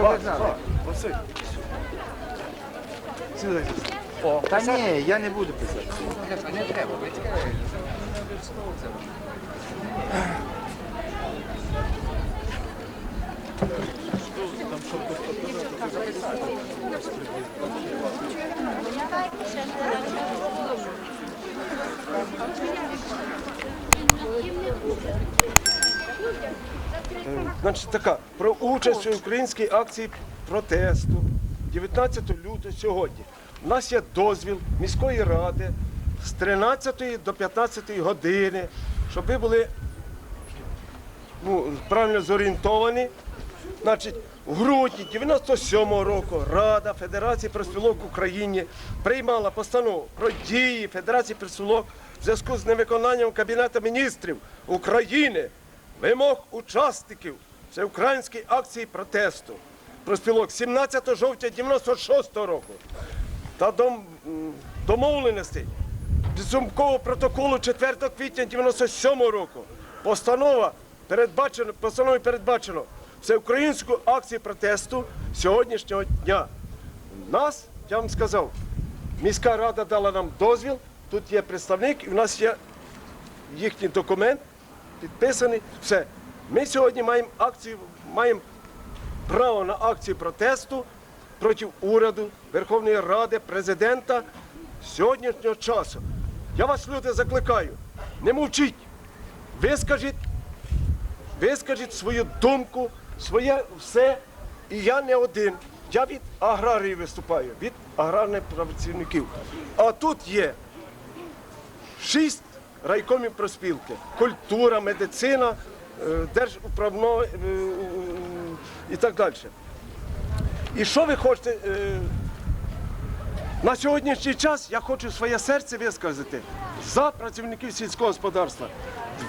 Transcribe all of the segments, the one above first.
Василь. Сідай. Та ні, я не буду писати. Не треба, ви тільки Значить, така, про участь у українській акції протесту 19 лютого сьогодні. У нас є дозвіл міської ради з 13 до 15 години, щоб ви були ну, правильно зорієнтовані. Значить, в грудні 97-го року Рада Федерації профспілок в Україні приймала постанову про дії Федерації профспілок в зв'язку з невиконанням Кабінету міністрів України вимог учасників всеукраїнської акції протесту профспілок 17 жовтня 96-го року та дом, домовленостей підсумкового протоколу 4 квітня 97 року. Постанова передбачено, постановою передбачено всеукраїнську акцію протесту сьогоднішнього дня. Нас, я вам сказав, міська рада дала нам дозвіл, тут є представник, і в нас є їхній документ, підписаний. Все. Ми сьогодні маємо акцію, маємо право на акцію протесту проти уряду, Верховної Ради, президента сьогоднішнього часу. Я вас, люди, закликаю, не мовчіть, вискажіть, вискажіть свою думку, своє все. І я не один. Я від аграрії виступаю, від аграрних працівників. А тут є шість райкомів проспілки. Культура, медицина, е, держуправно е, і так далі. І що ви хочете? е, На сьогоднішній час я хочу своє серце висказати за працівників сільського господарства.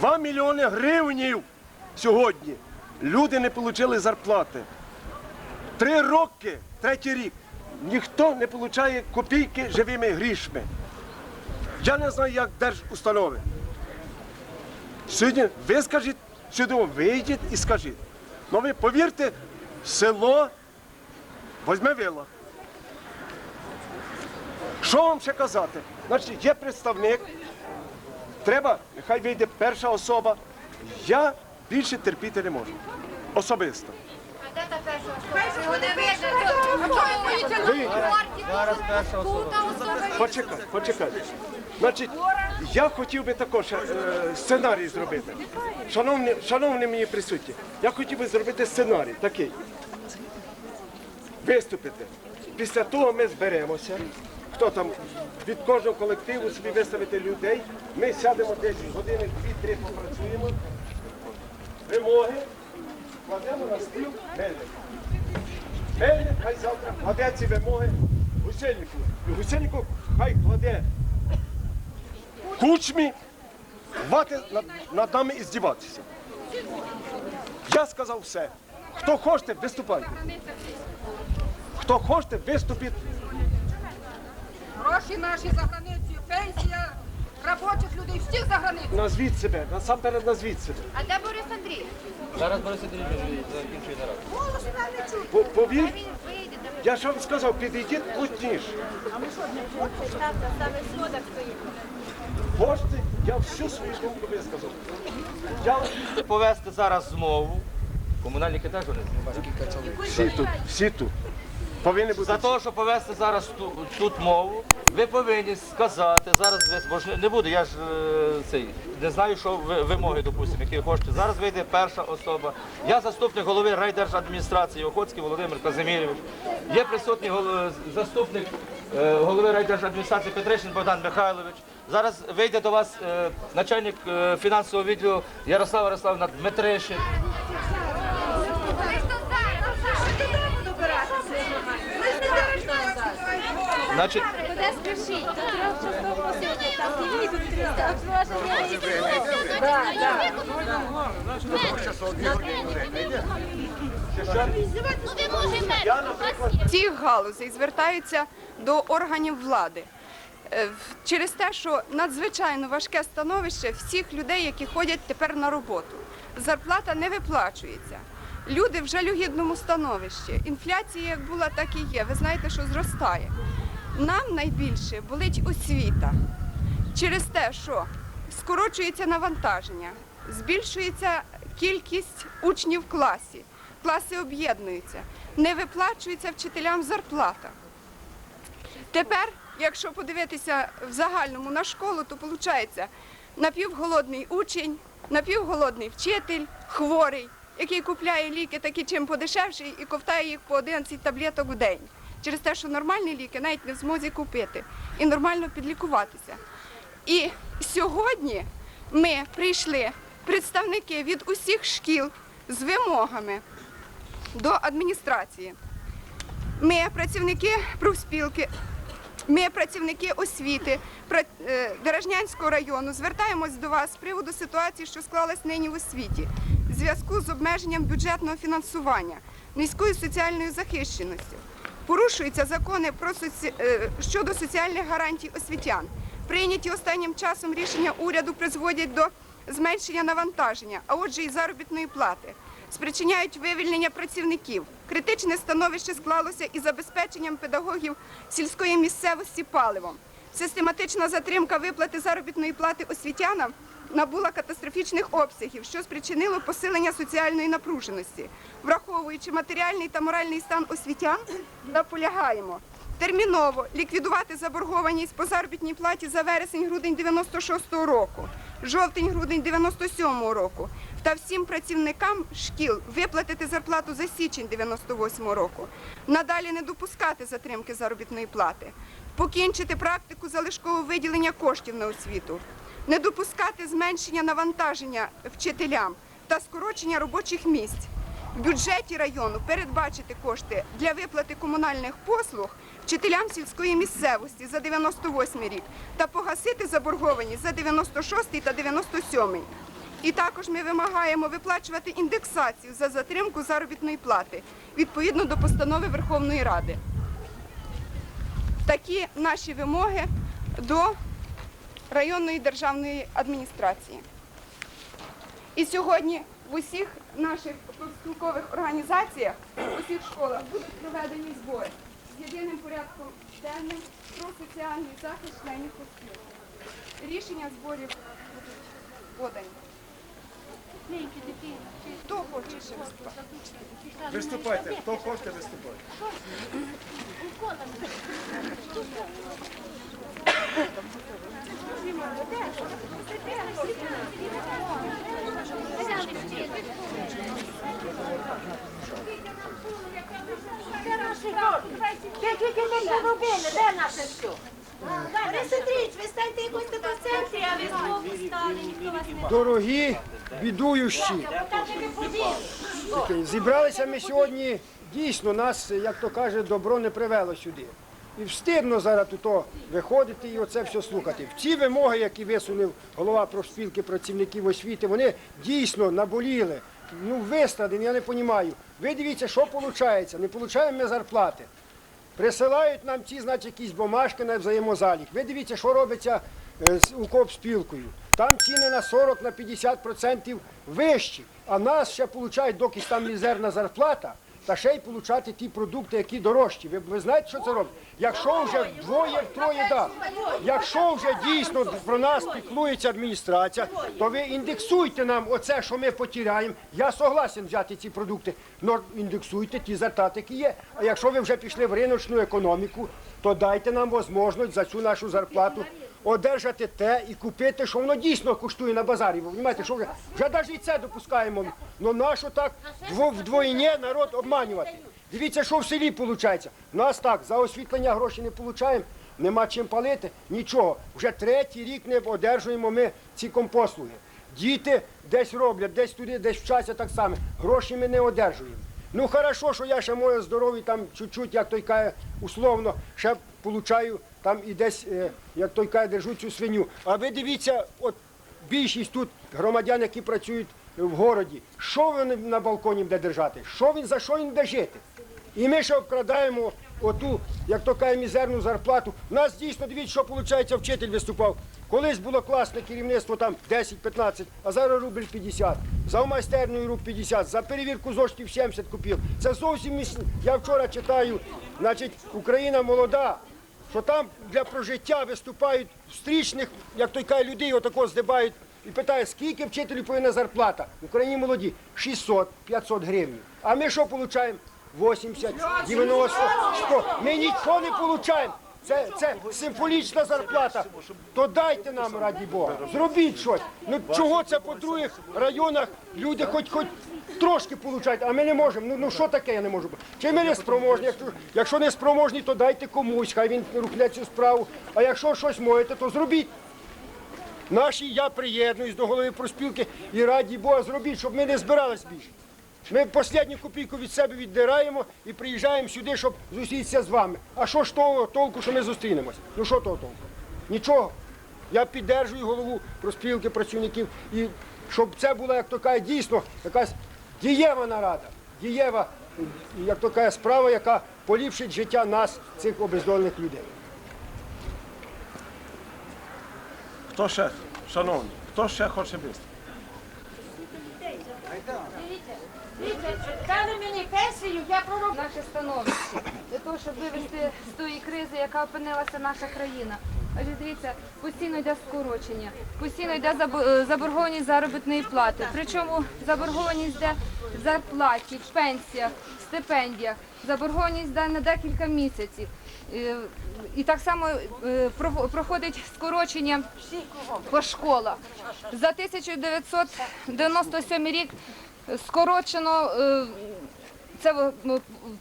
2 мільйони гривнів сьогодні люди не отримали зарплати. Три роки, третій рік, ніхто не отримує копійки живими грішми. Я не знаю, як держустанови. Сьогодні ви скажіть, сюди вийдіть і скажіть. Ну ви повірте, село возьме вила. Що вам ще казати? Значить, є представник, треба, нехай вийде перша особа. Я більше терпіти не можу. Особисто. Почекай, почекай. Значить, я хотів би також е, сценарій зробити. Шановні, шановні мені присутні, я хотів би зробити сценарій такий. Виступити. Після того ми зберемося. Хто там від кожного колективу собі виставити людей. Ми сядемо десь години, дві-три попрацюємо. Вимоги кладемо на стіл мельник. Мельник хай завтра кладе ці вимоги гусельнику. І гусельнику хай кладе кучмі, хвати над, над нами і здіватися. Я сказав все. Хто хочете, виступайте. Хто хочете, виступіть. Гроші наші за границею, пенсія робочих людей, всіх за границю. Назвіть себе, насамперед назвіть себе. А де Борис Андрій? Зараз Борис Андрійович закінчує нараду. По- Повір, Він вийде, де я ж вам сказав, підійдіть плотніше. там на саме сходах стоїть. Хочете, я всю свою думку висказав. Я Повести зараз змову. Комунальники теж вони всі тут, всі тут. Повинні бути. За те, щоб повести зараз ту- тут мову, ви повинні сказати, зараз ви, бо ж не- буде, я ж е, цей, не знаю, що ви, вимоги, допустимо, які ви хочете. Зараз вийде перша особа. Я заступник голови райдержадміністрації Охотський Володимир Казимирович. Є присутній гол- заступник е, голови райдержадміністрації Петришин Богдан Михайлович. Зараз вийде до вас е, начальник е, фінансового відділу Ярослава Ярославна Дмитришин. Значить, Куди спішіть? Тут трьох часов посилки, там ТВ, тут 300. Цих галузей звертаються до органів влади. Е, Через те, що надзвичайно важке становище всіх людей, які ходять тепер на роботу. Зарплата не виплачується. Люди в жалюгідному становищі. Інфляція як була, так і є. Ви знаєте, що зростає. Нам найбільше болить освіта через те, що скорочується навантаження, збільшується кількість учнів в класі, класи об'єднуються, не виплачується вчителям зарплата. Тепер, якщо подивитися в загальному на школу, то виходить напівголодний учень, напівголодний вчитель, хворий, який купляє ліки такі чим подешевші і ковтає їх по 11 таблеток в день. Через те, що нормальні ліки навіть не в змозі купити і нормально підлікуватися. І сьогодні ми прийшли представники від усіх шкіл з вимогами до адміністрації. Ми працівники профспілки, ми працівники освіти е, Дорожнянського району звертаємось до вас з приводу ситуації, що склалась нині в освіті, в зв'язку з обмеженням бюджетного фінансування, низькою соціальною захищеністю. Порушуються закони про соці... е, щодо соціальних гарантій освітян. Прийняті останнім часом рішення уряду призводять до зменшення навантаження, а отже і заробітної плати спричиняють вивільнення працівників. Критичне становище склалося із забезпеченням педагогів сільської місцевості паливом. Систематична затримка виплати заробітної плати освітянам набула катастрофічних обсягів, що спричинило посилення соціальної напруженості. Враховуючи матеріальний та моральний стан освітян, наполягаємо терміново ліквідувати заборгованість по заробітній платі за вересень-грудень 96-го року, жовтень-грудень 97-го року та всім працівникам шкіл виплатити зарплату за січень 98-го року, надалі не допускати затримки заробітної плати, покінчити практику залишкового виділення коштів на освіту, не допускати зменшення навантаження вчителям та скорочення робочих місць. В бюджеті району передбачити кошти для виплати комунальних послуг вчителям сільської місцевості за 98 рік та погасити заборгованість за 96 та 97. І також ми вимагаємо виплачувати індексацію за затримку заробітної плати відповідно до постанови Верховної Ради. Такі наші вимоги до районної державної адміністрації. І сьогодні в усіх наших профспілкових організаціях, в усіх школах будуть проведені збори з єдиним порядком денним про соціальний захист членів профспілки. Рішення зборів будуть подані. Хто хоче ще виступати? Виступайте, хто хоче виступати. Де тільки ми що робили? Де наше все? Борис Андрійович, ви станьте якось тут в центрі, а ви знову стали, ніхто вас не Дорогі бідуючі, зібралися ми сьогодні. Дійсно, нас, як то каже, добро не привело сюди. І встидно зараз тут виходити і оце все слухати. Ці вимоги, які висунув голова профспілки працівників освіти, вони дійсно наболіли. Ну, вистрадені, я не розумію. Ви дивіться, що виходить. Не отримуємо ми зарплати. Присилають нам ці, значить, якісь бумажки на взаємозалік. Ви дивіться, що робиться е, з укрспілкою. Там ціни на 40 на 50% вищі, а нас ще получають доки там мізерна зарплата, та ще й получати ті продукти, які дорожчі. Ви, ви знаєте, що це робить? Якщо вже вдвоє, втроє, да. Якщо вже дійсно про нас піклується адміністрація, то ви індексуйте нам оце, що ми потіряємо. Я согласен взяти ці продукти, але індексуйте ті зарплати, які є. А якщо ви вже пішли в риночну економіку, то дайте нам можливість за цю нашу зарплату одержати те і купити, що воно дійсно коштує на базарі. Ви розумієте, що вже, вже навіть і це допускаємо. Ну нащо так дво- вдвоєння народ обманювати? Дивіться, що в селі виходить. У нас так, за освітлення гроші не отримуємо, нема чим палити, нічого. Вже третій рік не одержуємо ми ці компослуги. Діти десь роблять, десь туди, десь вчаться так само. Гроші ми не одержуємо. Ну хорошо, що я ще моє здоров'я там чуть-чуть, як той каже, условно, ще получаю там і десь, е, як той каже, держу цю свиню. А ви дивіться, от більшість тут громадян, які працюють в городі, що він на балконі буде держати? Що він за що він буде жити? І ми ще обкрадаємо оту, як то каже, мізерну зарплату. У нас дійсно, дивіться, що виходить, вчитель виступав. Колись було класне керівництво там 10-15, а зараз рубль 50. За майстерною руб 50, за перевірку зоштів 70 купів. Це зовсім Я вчора читаю, значить, Україна молода, що там для прожиття виступають встрічних, як той каже, людей отако здибають і питає, скільки вчителю повинна зарплата. В Україні молоді 600-500 гривень. А ми що отримуємо? 80, 90, 100. Ми нічого не отримуємо. Це, це символічна зарплата. То дайте нам, раді Бога, зробіть щось. Ну чого це по других районах люди хоч хоч трошки получають, а ми не можемо. Ну, ну що таке я не можу? Чи ми не спроможні? Якщо, якщо не спроможні, то дайте комусь, хай він рухне цю справу. А якщо щось можете, то зробіть. Наші я приєднуюсь до голови проспілки і раді Бога зробіть, щоб ми не збирались більше. Ми останню копійку від себе віддираємо і приїжджаємо сюди, щоб зустрітися з вами. А що ж того толку, що ми зустрінемося? Ну що того толку? Нічого. Я піддержую голову проспілки працівників і щоб це була, як то каже, дійсно якась дієва нарада, дієва, як то каже, справа, яка поліпшить життя нас, цих обездолених людей. Хто ще, шановні, хто ще хоче? Дивіться, дали мені пенсію, я пророблю. наше становище для того, щоб вивести з тої кризи, яка опинилася наша країна. Адже дивіться, постійно йде скорочення, постійно йде е, заборгованість заробітної плати. Причому заборгованість йде в зарплаті, в пенсіях, в стипендіях, заборгованість йде на декілька місяців. Е, І так само е, проходить скорочення по школах. За 1997 рік скорочено це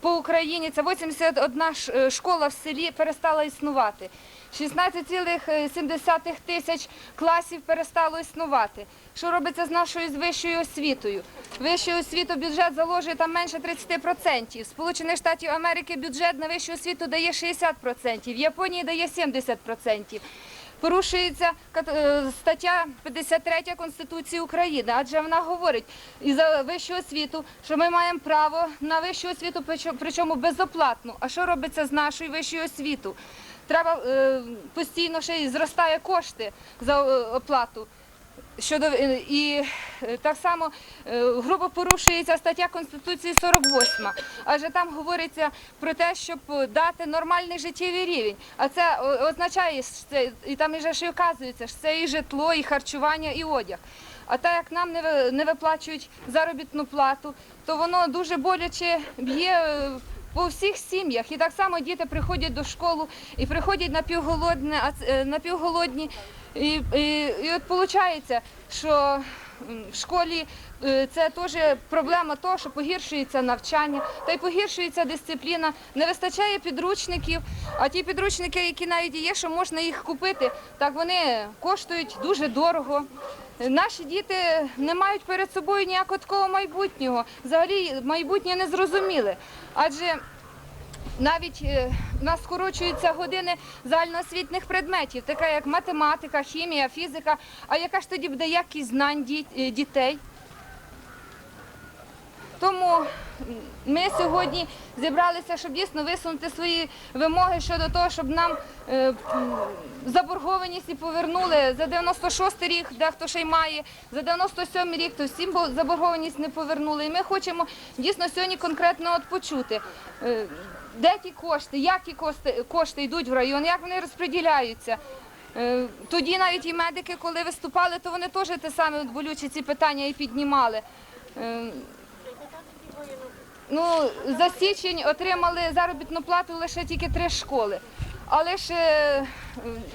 по Україні це 81 ш- е, школа в селі перестала існувати. 16,7 тисяч класів перестало існувати. Що робиться з нашою вищою освітою? Вищу освіту бюджет заложує там менше 30%. Сполучених Штатів Америки бюджет на вищу освіту дає 60%, в Японії дає 70%. Порушується е, стаття 53 Конституції України, адже вона говорить і за вищу освіту, що ми маємо право на вищу освіту, причому безоплатну. А що робиться з нашою вищою освітою? Треба е, постійно ще й зростає кошти за е, оплату. Щодо е, і так само грубо порушується стаття Конституції 48, адже там говориться про те, щоб дати нормальний життєвий рівень. А це означає, і там вже і вказується, що це і житло, і харчування, і одяг. А так як нам не виплачують заробітну плату, то воно дуже боляче б'є. По всіх сім'ях. І так само діти приходять до школи і приходять напівголодні, е, напівголодні. І, і, і от виходить, що в школі е, це теж проблема того, що погіршується навчання, та й погіршується дисципліна, не вистачає підручників, а ті підручники, які навіть є, що можна їх купити, так вони коштують дуже дорого. Наші діти не мають перед собою ніякого такого майбутнього. Взагалі майбутнє не зрозуміле. Адже навіть у в нас скорочуються години загальноосвітних предметів, така як математика, хімія, фізика. А яка ж тоді буде якість знань е, дітей? Тому ми сьогодні зібралися, щоб дійсно висунути свої вимоги щодо того, щоб нам е, заборгованість і повернули за 96 рік, дехто ще й має, за 97 рік, то всім заборгованість не повернули. І ми хочемо дійсно сьогодні конкретно от почути. е, Де ті кошти, як ті кошти, кошти йдуть в район, як вони розподіляються. Е, Тоді навіть і медики, коли виступали, то вони теж те саме болючі ці питання і піднімали. Ну, за січень отримали заробітну плату лише тільки три школи. Але ж е,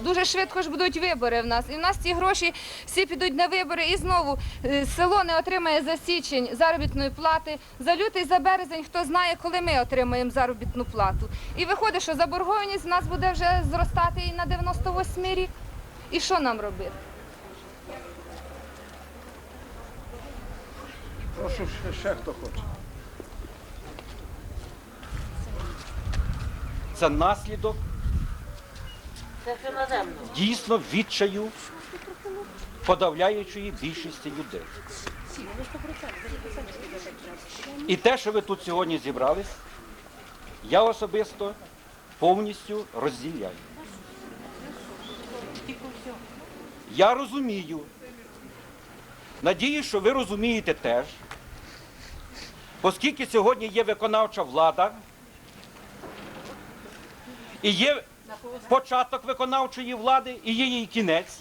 дуже швидко ж будуть вибори в нас. І в нас ці гроші всі підуть на вибори. І знову е, село не отримає за січень заробітної плати. За лютий, за березень, хто знає, коли ми отримаємо заробітну плату. І виходить, що заборгованість в нас буде вже зростати і на 98 рік. І що нам робити? Прошу ще хто хоче. Це наслідок дійсно відчаю подавляючої більшості людей. І те, що ви тут сьогодні зібрались, я особисто повністю розділяю. Я розумію. Надію, що ви розумієте теж. Оскільки сьогодні є виконавча влада і є початок виконавчої влади, і є її кінець.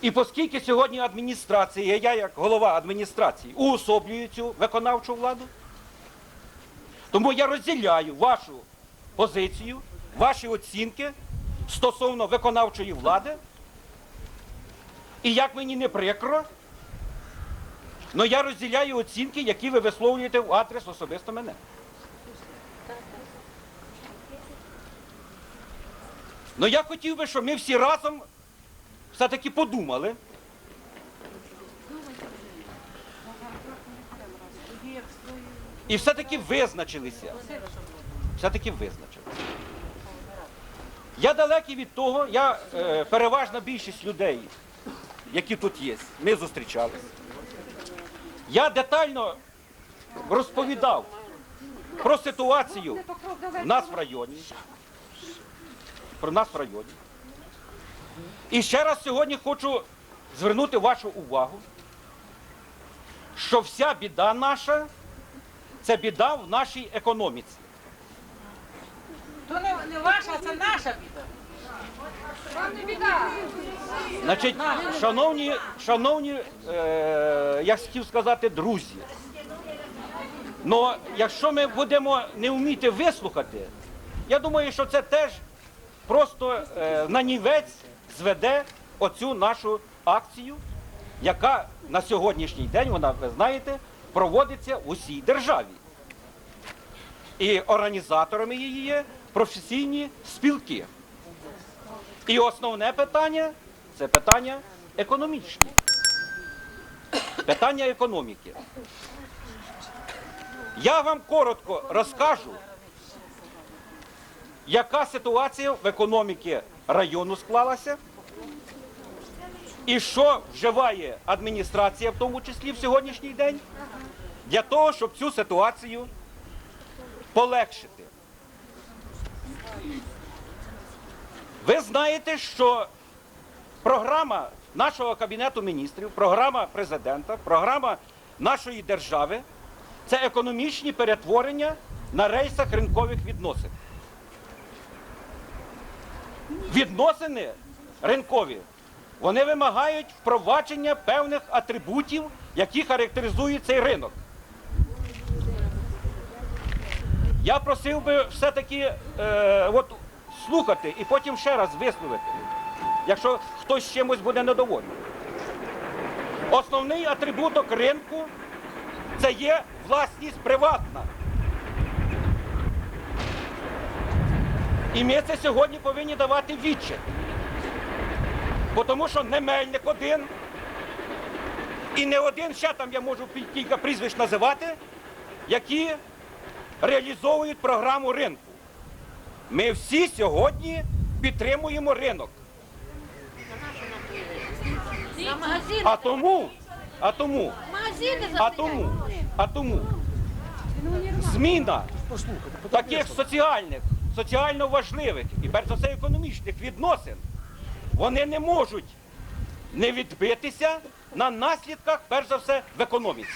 І оскільки сьогодні адміністрація, я як голова адміністрації уособлюю цю виконавчу владу, тому я розділяю вашу позицію, ваші оцінки стосовно виконавчої влади. І як мені не прикро, але я розділяю оцінки, які ви висловлюєте в адрес особисто мене. Ну я хотів би, щоб ми всі разом все-таки подумали. І все-таки визначилися. Все-таки визначилися. Я далекий від того, я е, переважна більшість людей, які тут є, ми зустрічалися. Я детально розповідав про ситуацію в нас в районі. Про нас в районі. І ще раз сьогодні хочу звернути вашу увагу, що вся біда наша це біда в нашій економіці. То не, не ваша, це наша біда. Значить, шановні, шановні, е, я хотів сказати, друзі. Ну, якщо ми будемо не вміти вислухати, я думаю, що це теж просто е, нанівець зведе оцю нашу акцію, яка на сьогоднішній день, вона, ви знаєте, проводиться в усій державі. І організаторами її є професійні спілки. І основне питання це питання економічне. Питання економіки. Я вам коротко розкажу, яка ситуація в економіці району склалася, і що вживає адміністрація, в тому числі в сьогоднішній день, для того, щоб цю ситуацію полегшити. Ви знаєте, що програма нашого Кабінету міністрів, програма президента, програма нашої держави це економічні перетворення на рейсах ринкових відносин. Відносини ринкові вони вимагають впровадження певних атрибутів, які характеризують цей ринок. Я просив би все-таки е, от, слухати і потім ще раз висловити, якщо хтось чимось буде недовольний. Основний атрибуток ринку це є власність приватна. І ми це сьогодні повинні давати відчит. Бо Тому що не мельник один, і не один, ще там я можу кілька прізвищ називати, які реалізовують програму ринку. Ми всі сьогодні підтримуємо ринок. А тому, а тому, а тому, а тому зміна таких соціальних, соціально важливих і перш за все економічних відносин, вони не можуть не відбитися на наслідках, перш за все, в економіці.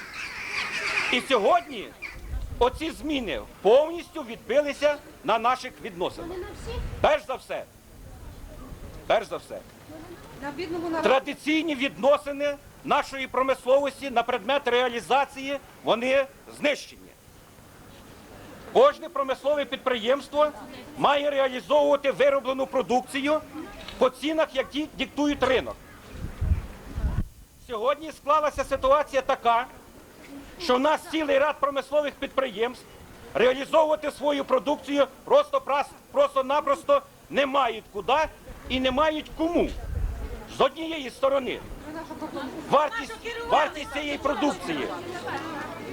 І сьогодні оці зміни повністю відбилися на наших відносинах. Перш за все, перш за все, традиційні відносини нашої промисловості на предмет реалізації, вони знищені. Кожне промислове підприємство має реалізовувати вироблену продукцію по цінах, які диктують ринок. Сьогодні склалася ситуація така, що в нас цілий ряд промислових підприємств реалізовувати свою продукцію просто просто-напросто не мають куди і не мають кому. З однієї сторони, вартість, вартість цієї продукції,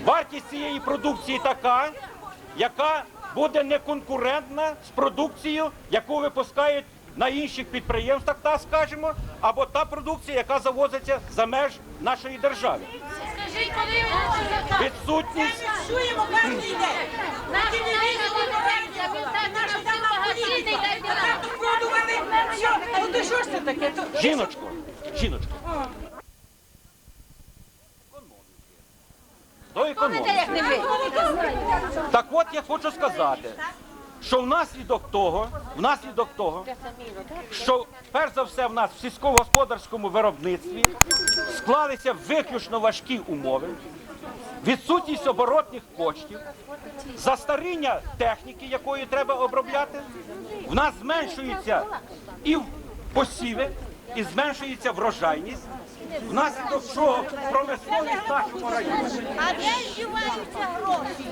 вартість цієї продукції така, яка буде неконкурентна з продукцією, яку випускають на інших підприємствах, так скажемо, або та продукція, яка завозиться за меж нашої держави. Скажіть, коли ви Відсутність Чуємо кожен день. Магазини, Продували, що, ж це таке? То- Жіночко, жіночко. До економіки. Так от я хочу сказати, що внаслідок того, внаслідок того, що перш за все в нас в сільськогосподарському виробництві склалися виключно важкі умови, відсутність оборотних коштів, застаріння техніки, якою треба обробляти, в нас зменшуються і посіви, і зменшується врожайність, внаслідок чого промисловість нашому районі А де вживаються гроші?